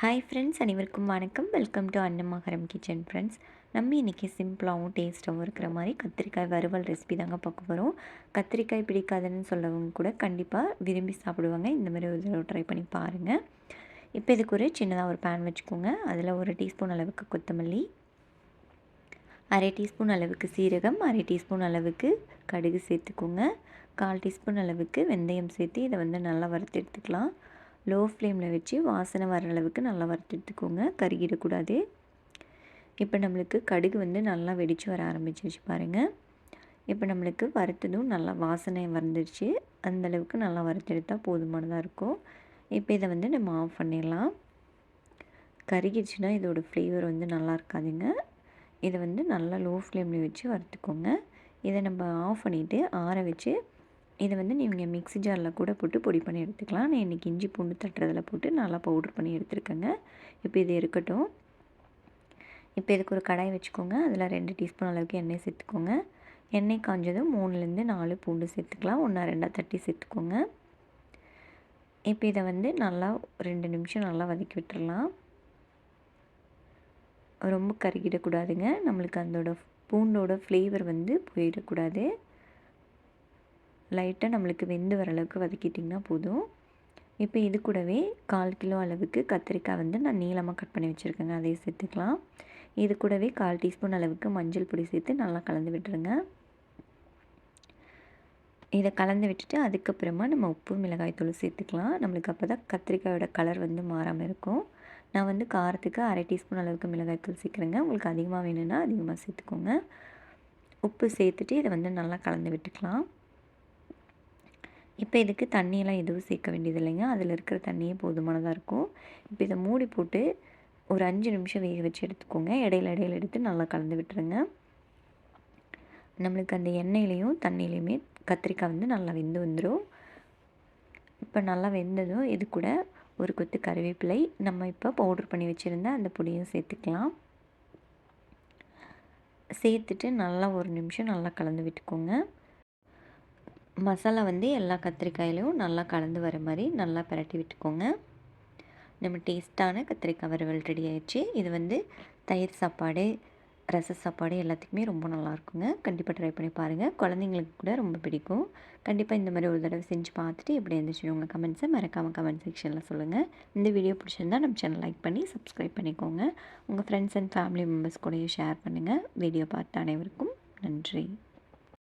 Hi friends அனைவருக்கும் வணக்கம். Welcome to Annamakaram kitchen friends நம்ம இன்றைக்கி சிம்பிளாகவும் டேஸ்ட்டாகவும் இருக்கிற மாதிரி கத்திரிக்காய் வறுவல் ரெசிபி தாங்க பார்க்க போகிறோம் கத்திரிக்காய் பிடிக்காதுன்னு சொல்லவங்க கூட கண்டிப்பாக விரும்பி சாப்பிடுவாங்க. இந்த மாதிரி ஒரு தடவை ட்ரை பண்ணி பாருங்கள் இப்போ இதுக்கு ஒரு சின்னதாக ஒரு பேன் வச்சுக்கோங்க. அதில் ஒரு டீஸ்பூன் அளவுக்கு கொத்தமல்லி அரை டீஸ்பூன் அளவுக்கு சீரகம் அரை டீஸ்பூன் அளவுக்கு கடுகு சேர்த்துக்கோங்க. கால் டீஸ்பூன் அளவுக்கு வெந்தயம் சேர்த்து இதை வந்து நல்லா வறுத்து எடுத்துக்கலாம். லோ ஃப்ளேமில் வச்சு வாசனை வர அளவுக்கு நல்லா வறுத்து எடுத்துக்கோங்க கருகிடக்கூடாது. இப்போ நம்மளுக்கு கடுகு வந்து நல்லா வெடித்து வர ஆரம்பிச்சிருச்சு பாருங்கள் இப்போ நம்மளுக்கு வறுத்ததும் நல்லா வாசனை வந்துடுச்சு அந்தளவுக்கு நல்லா வறுத்தெடுத்தால் போதுமானதாக இருக்கும். இப்போ இதை வந்து நம்ம ஆஃப் பண்ணிடலாம். கருகிடுச்சுன்னா இதோடய ஃப்ளேவர் வந்து நல்லா இருக்காதுங்க. இதை வந்து நல்லா லோ ஃப்ளேமில் வச்சு வறுத்துக்கோங்க. இதை நம்ம ஆஃப் பண்ணிவிட்டு ஆற வச்சு இதை வந்து நீங்கள் மிக்ஸி ஜாரில் கூட போட்டு பொடி பண்ணி எடுத்துக்கலாம். நான் இன்றைக்கி இஞ்சி பூண்டு தட்டுறதில் போட்டு நல்லா பவுட்ரு பண்ணி எடுத்துருக்கேங்க. இப்போ இது இருக்கட்டும். இப்போ இதுக்கு ஒரு கடாய் வச்சுக்கோங்க. அதில் ரெண்டு டீஸ்பூன் அளவுக்கு எண்ணெய் சேர்த்துக்கோங்க. எண்ணெய் காஞ்சதும் மூணுலேருந்து நாலு பூண்டு சேர்த்துக்கலாம். ஒன்றா ரெண்டாக தட்டி சேர்த்துக்கோங்க. இப்போ இதை வந்து நல்லா ரெண்டு நிமிஷம் நல்லா வதக்கி விட்டுடலாம் ரொம்ப கருகிடக்கூடாதுங்க. நம்மளுக்கு அதோட பூண்டோட ஃப்ளேவர் வந்து போயிடக்கூடாது. லைட்டாக நம்மளுக்கு வெந்து வர அளவுக்கு வதக்கிட்டிங்கன்னா போதும். இப்போ இது கூடவே கால் கிலோ அளவுக்கு கத்திரிக்காய் வந்து நான் நீளமாக கட் பண்ணி வச்சுருக்கேங்க. அதையும் சேர்த்துக்கலாம். இது கூடவே கால் டீஸ்பூன் அளவுக்கு மஞ்சள் பொடி சேர்த்து நல்லா கலந்து விட்டுருங்க. இதை கலந்து விட்டுட்டு அதுக்கப்புறமா நம்ம உப்பு மிளகாய் தூள் சேர்த்துக்கலாம். நம்மளுக்கு அப்போ தான் கத்திரிக்காயோட கலர் வந்து மாறாமல் இருக்கும். நான் வந்து காரத்துக்கு அரை டீஸ்பூன் அளவுக்கு மிளகாய் தூள் சேர்க்குறேங்க. உங்களுக்கு அதிகமாக வேணும்னா அதிகமாக சேர்த்துக்கோங்க. உப்பு சேர்த்துட்டு இதை வந்து நல்லா கலந்து விட்டுக்கலாம். இப்போ இதுக்கு தண்ணியெல்லாம் எதுவும் சேர்க்க வேண்டியது இல்லைங்க அதில் இருக்கிற தண்ணியே போதுமானதாக இருக்கும். இப்போ இதை மூடி போட்டு ஒரு அஞ்சு நிமிஷம் வேக வச்சு எடுத்துக்கோங்க. இடையில இடையில எடுத்து நல்லா கலந்து விட்டுருங்க. நம்மளுக்கு அந்த எண்ணெயிலையும் தண்ணியிலையுமே கத்திரிக்காய் வந்து நல்லா வெந்து வந்துடும் இப்போ நல்லா வெந்ததும் இது கூட ஒரு கொத்து கருவேப்பிலை. நம்ம இப்போ பவுடர் பண்ணி வச்சுருந்த அந்த பொடியும் சேர்த்துக்கலாம். சேர்த்துட்டு நல்லா ஒரு நிமிஷம் நல்லா கலந்து விட்டுக்கோங்க. மசாலா வந்து எல்லா கத்திரிக்காயிலையும் நல்லா கலந்து வர மாதிரி நல்லா பரட்டி விட்டுக்கோங்க. நம்ம டேஸ்ட்டான கத்திரிக்காய் வறுவல் ரெடி ஆயிடுச்சு. இது வந்து தயிர் சாப்பாடு ரச சாப்பாடு எல்லாத்துக்குமே ரொம்ப நல்லாயிருக்குங்க கண்டிப்பாக ட்ரை பண்ணி பாருங்கள் குழந்தைங்களுக்கு கூட ரொம்ப பிடிக்கும். கண்டிப்பாக இந்த மாதிரி ஒரு தடவை செஞ்சு பார்த்துட்டு எப்படி இருந்துச்சு உங்கள் கமெண்ட்ஸை மறக்காமல் கமெண்ட் செக்ஷனில் சொல்லுங்கள் இந்த வீடியோ பிடிச்சிருந்தால் நம்ம சேனல் லைக் பண்ணி சப்ஸ்கிரைப் பண்ணிக்கோங்க. உங்கள் ஃப்ரெண்ட்ஸ் அண்ட் ஃபேமிலி மெம்பர்ஸ் கூடயும் ஷேர் பண்ணுங்கள் வீடியோ பார்த்த அனைவருக்கும் நன்றி.